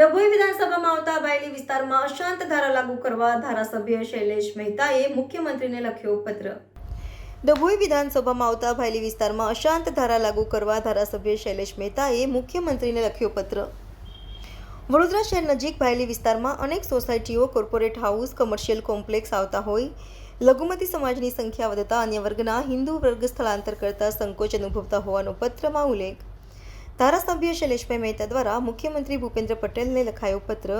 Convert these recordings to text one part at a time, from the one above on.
ડભોઈ વિધાનસભામાં આવતા બાયલી વિસ્તારમાં અશાંત ધારા લાગુ કરવા ધારાસભ્ય શૈલેષ મહેતાએ મુખ્યમંત્રીને લખ્યો પત્ર. ડભોઈ વિધાનસભામાં આવતા ભાયલી વિસ્તારમાં અશાંત ધારા લાગુ કરવા ધારાસભ્ય શૈલેષ મહેતાએ મુખ્યમંત્રીને લખ્યો પત્ર. વડોદરા શહેર નજીક ભાયલી વિસ્તારમાં અનેક સોસાયટીઓ, કોર્પોરેટ હાઉસ, કમર્શિયલ કોમ્પ્લેક્સ આવતા હોય. લઘુમતી સમાજની સંખ્યા વધતા અન્ય વર્ગના હિન્દુ વર્ગ સ્થળાંતર કરતા સંકોચ અનુભવતા હોવાનો પત્રમાં ઉલ્લેખ. ધારાસભ્ય શૈલેષભાઈ મહેતા દ્વારા મુખ્યમંત્રી ભૂપેન્દ્ર પટેલને લખાયો પત્ર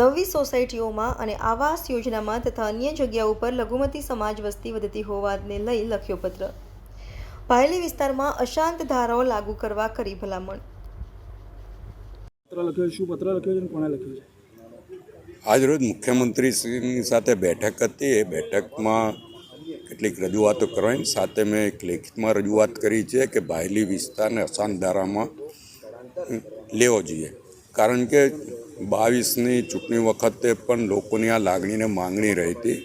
નવી સોસાયટીઓમાં અને આવાસ યોજનામાં તથા અન્ય જગ્યાઓ પર લઘુમતી સમાજ વસ્તી વધતી હોવાને લઈ લખ્યો પત્ર. ભાયલી વિસ્તારમાં અશાંત ધારાઓ લાગુ કરવા કરી ભલામણ. પત્ર લખ્યો શું પત્ર લખ્યો છે કોણે લખ્યો છે? આજરોજ મુખ્યમંત્રીશ્રીની સાથે બેઠક હતી. એ બેઠકમાં કેટલીક રજૂઆતો કરવાની સાથે મેં એક લેખિતમાં રજૂઆત કરી છે કે બાયલી વિસ્તારને અશાંત ધારામાં લેવો જોઈએ. કારણ કે બાવીસની ચૂંટણી વખતે પણ લોકોની આ લાગણીને માંગણી રહી હતી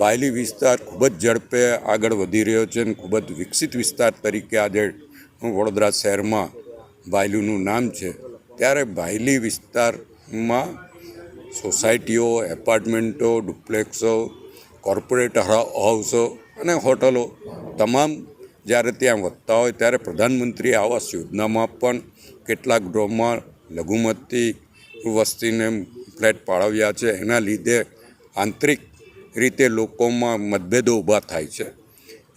બાયલી વિસ્તાર ખૂબ જ ઝડપે આગળ વધી રહ્યો છે અને ખૂબ જ વિકસિત વિસ્તાર તરીકે આજે વડોદરા શહેરમાં ભાયલીનું નામ છે. ત્યારે ભાયલી વિસ્તારમાં સોસાયટીઓ, એપાર્ટમેન્ટો, ડુપ્લેક્સો, કોર્પોરેટ હાઉસો અને હોટલો તમામ જ્યારે ત્યાં વધતા હોય ત્યારે પ્રધાનમંત્રી આવાસ યોજનામાં પણ કેટલાક ગૃહમાં લઘુમતી વસ્તીને ફ્લેટ પાળવ્યા છે. એના લીધે આંતરિક રીતે લોકોમાં મતભેદો ઊભા થાય છે.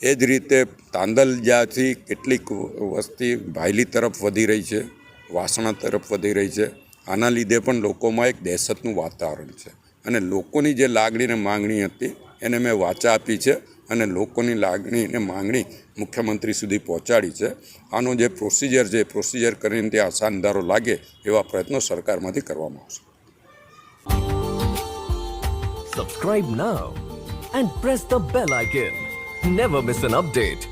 એ જ રીતે તાંદલજાથી કેટલીક વસ્તી ભાયલી તરફ વધી રહી છે, વાસણા તરફ વધી રહી છે. આના લીધે પણ લોકોમાં એક દહેશતનું વાતાવરણ છે. અને લોકોની જે લાગણી અને માંગણી હતી એને મેં વાચા આપી છે. અને લોકોની લાગણી અને માંગણી મુખ્યમંત્રી સુધી પહોંચાડી છે. આનો જે પ્રોસિજર છે પ્રોસિજર કરીને ત્યાં અસાનદારો લાગે એવા પ્રયત્નો સરકારમાંથી કરવામાં આવશે. Subscribe now and press the bell icon never miss an update.